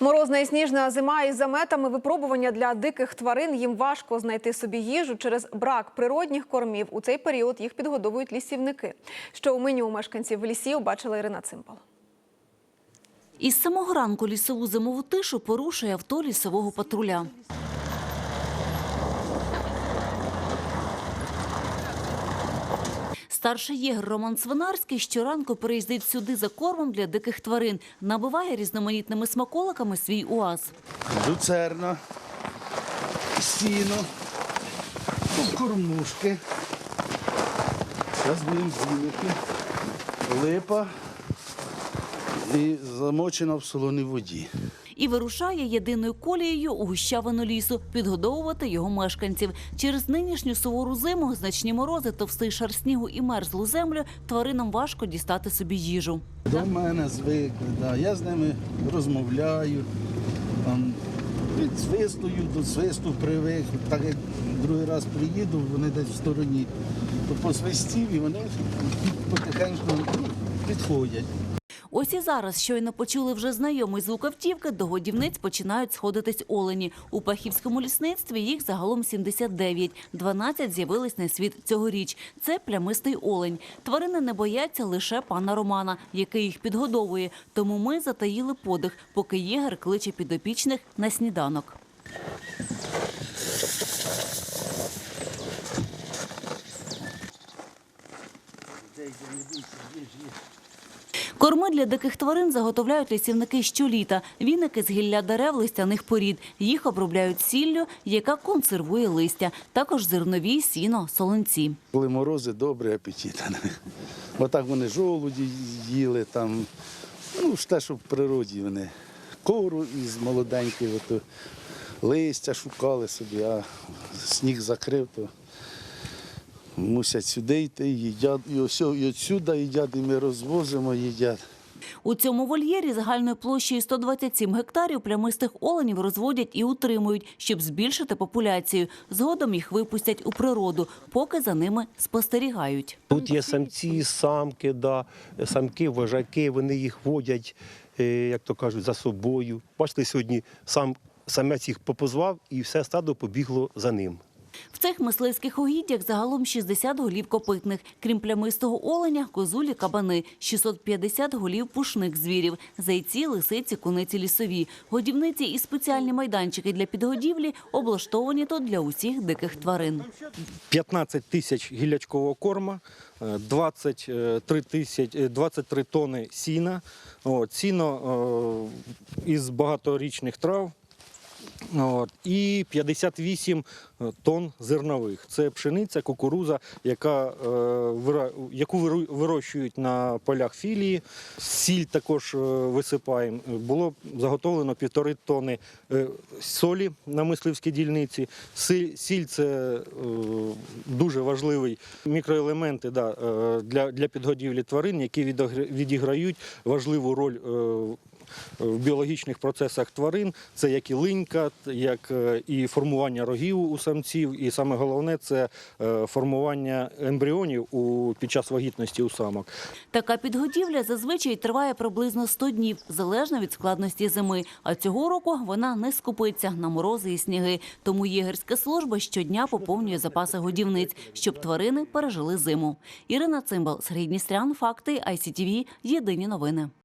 Морозна і сніжна зима із заметами випробування для диких тварин їм важко знайти собі їжу через брак природних кормів. У цей період їх підгодовують лісівники. Що у меню у мешканців лісів бачила Ірина Цимбал. Із самого ранку лісову зимову тишу порушує авто лісового патруля. Старший єгер Роман Свинарський щоранку переїздить сюди за кормом для диких тварин, набиває різноманітними смаколиками свій уаз. люцерна, сіно, кормушки, зараз будемо зімити, липа і замочена в солоній воді. І вирушає єдиною колією у гущавину лісу підгодовувати його мешканців. Через нинішню сувору зиму, значні морози, товстий шар снігу і мерзлу землю тваринам важко дістати собі їжу. До мене звикли, да. я з ними розмовляю, там, від свистую до свисту привик. Так як другий раз приїду, вони десь в стороні, то посвистів і вони потихеньку ну, підходять. Ось і зараз щойно почули вже знайомий звук автівки, до годівниць починають сходитись олені. У Пахівському лісництві їх загалом 79. 12 з'явились на світ цьогоріч. Це плямистий олень. Тварини не бояться лише пана Романа, який їх підгодовує. Тому ми затаїли подих, поки єгер кличе підопічних на сніданок. Корми для диких тварин заготовляють лісівники щоліта. Віники з гілля дерев листяних порід. Їх обробляють сіллю, яка консервує листя. Також зернові, сіно, солонці. Коли морози, добрий апетит. Отак вони жолуді їли, там, ну, те, що в природі вони. Кору із молоденької, листя шукали собі, а сніг закрив, то мусять сюди йти, їдять, і ось і отсюди їдять, і ми розвозимо, їдять. У цьому вольєрі загальною площею 127 гектарів плямистих оленів розводять і утримують, щоб збільшити популяцію. Згодом їх випустять у природу, поки за ними спостерігають. Тут є самці, самки, да, самки, вожаки, вони їх водять, е, як то кажуть, за собою. Бачите, сьогодні сам самець їх попозвав і все стадо побігло за ним. В цих мисливських угіддях загалом 60 голів копитних. Крім плямистого оленя, козулі, кабани, 650 голів пушних звірів, зайці, лисиці, куниці лісові. Годівниці і спеціальні майданчики для підгодівлі облаштовані тут для усіх диких тварин. 15 тисяч гілячкового корма, е, 23 тисяч, е, 23 тони сіна, от, сіно е, із багаторічних трав. От, і 58 тонн зернових. Це пшениця, кукуруза, яка, е, яку вирощують на полях філії. Сіль також е, висипаємо. Було заготовлено півтори тонни е, солі на мисливській дільниці. Сіль, сіль це е, дуже важливий мікроелементи да, е, для, для підгодівлі тварин, які відіграють важливу роль. Е, в біологічних процесах тварин це як і линька, як е, і формування рогів у самців, і саме головне це е, формування ембріонів у під час вагітності у самок. Така підгодівля зазвичай триває приблизно 100 днів, залежно від складності зими. А цього року вона не скупиться на морози і сніги. Тому єгерська служба щодня поповнює запаси годівниць, щоб тварини пережили зиму. Ірина Цимбал, Сергій Дністрян, Факти, ICTV, Єдині новини.